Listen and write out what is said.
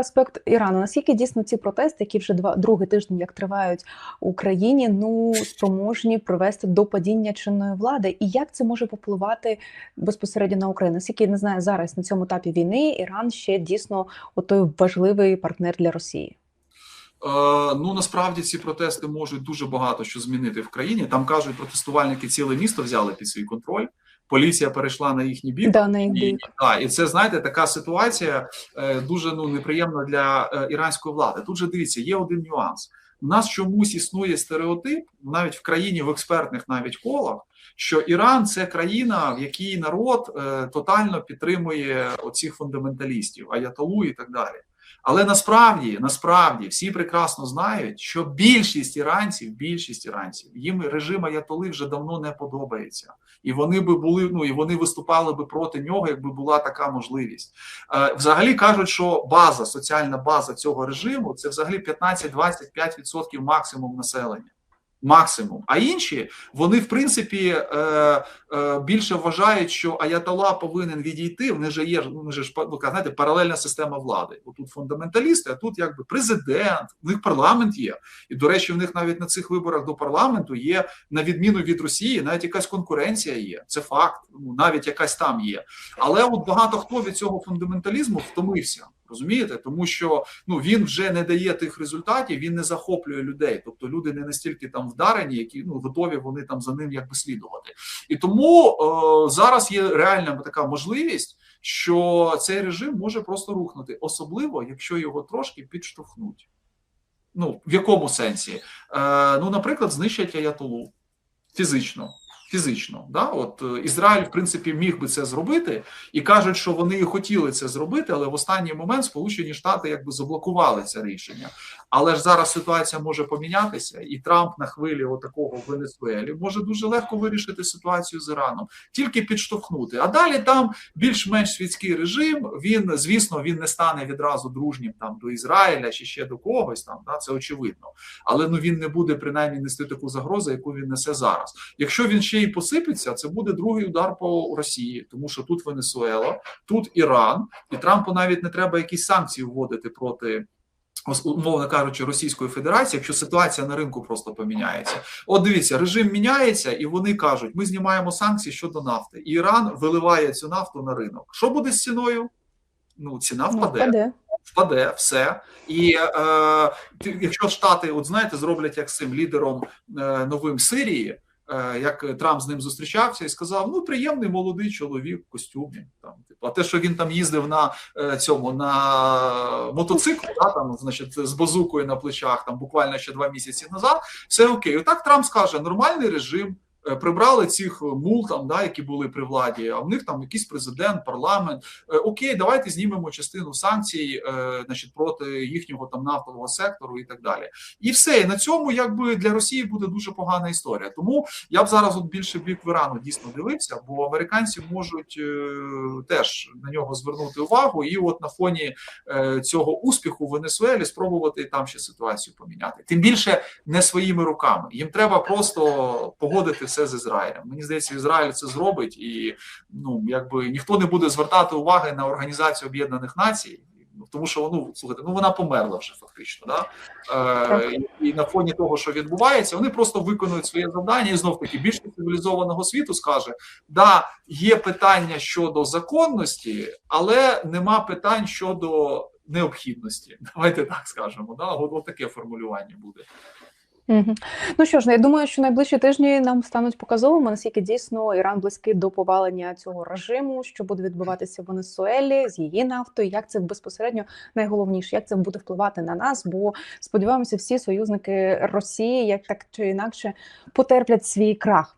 аспект Ірану. Наскільки дійсно ці протести, які вже два другий тиждень як тривають в Україні, ну спроможні привести до падіння чинної влади, і як це може попливати безпосередньо на Україну? Наскільки не знаю зараз на цьому етапі війни Іран ще дійсно той важливий партнер для Росії? Е, ну насправді ці протести можуть дуже багато що змінити в країні. Там кажуть, протестувальники ціле місто взяли під свій контроль. Поліція перейшла на їхній бік. Да, на їх і, да, і це знаєте, така ситуація е, дуже ну неприємна для е, іранської влади. Тут же дивіться, є один нюанс. У нас чомусь існує стереотип, навіть в країні в експертних навіть колах, що Іран це країна, в якій народ е, тотально підтримує оцих фундаменталістів, аятолу і так далі. Але насправді, насправді, всі прекрасно знають, що більшість іранців, більшість іранців, їм режим Аятоли вже давно не подобається, і вони би були ну і вони виступали би проти нього, якби була така можливість. Е, взагалі кажуть, що база, соціальна база цього режиму це взагалі 15-25% максимум населення. Максимум, а інші вони в принципі е, е, більше вважають, що Аятола повинен відійти. Вони ж є вони ж знаєте, паралельна система влади. Тут фундаменталісти, а тут якби президент. У них парламент є, і до речі, в них навіть на цих виборах до парламенту є на відміну від Росії, навіть якась конкуренція є. Це факт. Ну навіть якась там є. Але от багато хто від цього фундаменталізму втомився. Розумієте, тому що ну він вже не дає тих результатів, він не захоплює людей. Тобто люди не настільки там вдарені, які ну готові вони там за ним якби слідувати. І тому е, зараз є реальна така можливість, що цей режим може просто рухнути, особливо якщо його трошки підштовхнуть. Ну в якому сенсі? Е, Ну, наприклад, знищать аятолу фізично. Фізично, да, от е, Ізраїль, в принципі, міг би це зробити, і кажуть, що вони хотіли це зробити, але в останній момент Сполучені Штати якби заблокували це рішення. Але ж зараз ситуація може помінятися, і Трамп на хвилі отакого в Венесуелі може дуже легко вирішити ситуацію з Іраном, тільки підштовхнути. А далі там більш-менш світський режим. Він, звісно, він не стане відразу дружнім там до Ізраїля чи ще до когось. Там да, це очевидно. Але ну він не буде принаймні нести таку загрозу, яку він несе зараз. Якщо він ще й посипеться, це буде другий удар по Росії, тому що тут Венесуела, тут Іран, і Трампу навіть не треба якісь санкції вводити проти. Умовно кажучи, Російської Федерації, якщо ситуація на ринку просто поміняється, от дивіться, режим міняється, і вони кажуть: ми знімаємо санкції щодо нафти. І Іран виливає цю нафту на ринок. Що буде з ціною? Ну, ціна впаде. Впаде. Впаде все, і е, якщо Штати, от знаєте, зроблять як з цим лідером е, новим Сирії, е, як Трамп з ним зустрічався і сказав: ну приємний молодий чоловік в костюмі. Типу, а те, що він там їздив на е, цьому на мотоциклу, да, там, значить, з базукою на плечах, там буквально ще два місяці назад, все окей. Отак Трамп скаже: нормальний режим. Е, прибрали цих мул там, да, які були при владі. А в них там якийсь президент, парламент. Е, окей, давайте знімемо частину санкцій, е, значить, проти їхнього там нафтового сектору і так далі. І все. І на цьому якби для Росії буде дуже погана історія. Тому я б зараз от більше бік в Ірану дійсно дивився, бо американці можуть теж на нього звернути увагу, і от на фоні цього успіху в Венесуелі спробувати там ще ситуацію поміняти. Тим більше не своїми руками. Їм треба просто погодити все з Ізраїлем. Мені здається, Ізраїль це зробить, і ну якби ніхто не буде звертати уваги на організацію Об'єднаних Націй. Тому що ну слухайте, ну вона померла вже фактично. Да? Е, і, на фоні того, що відбувається, вони просто виконують своє завдання, і знов таки більш цивілізованого світу скаже: да, є питання щодо законності, але нема питань щодо необхідності. Давайте так скажемо. Да? От, от таке формулювання буде. Ну що ж, я думаю, що найближчі тижні нам стануть показовими, наскільки дійсно Іран близький до повалення цього режиму, що буде відбуватися в Венесуелі з її нафтою, як це безпосередньо найголовніше, як це буде впливати на нас. Бо сподіваємося, всі союзники Росії, як так чи інакше, потерплять свій крах.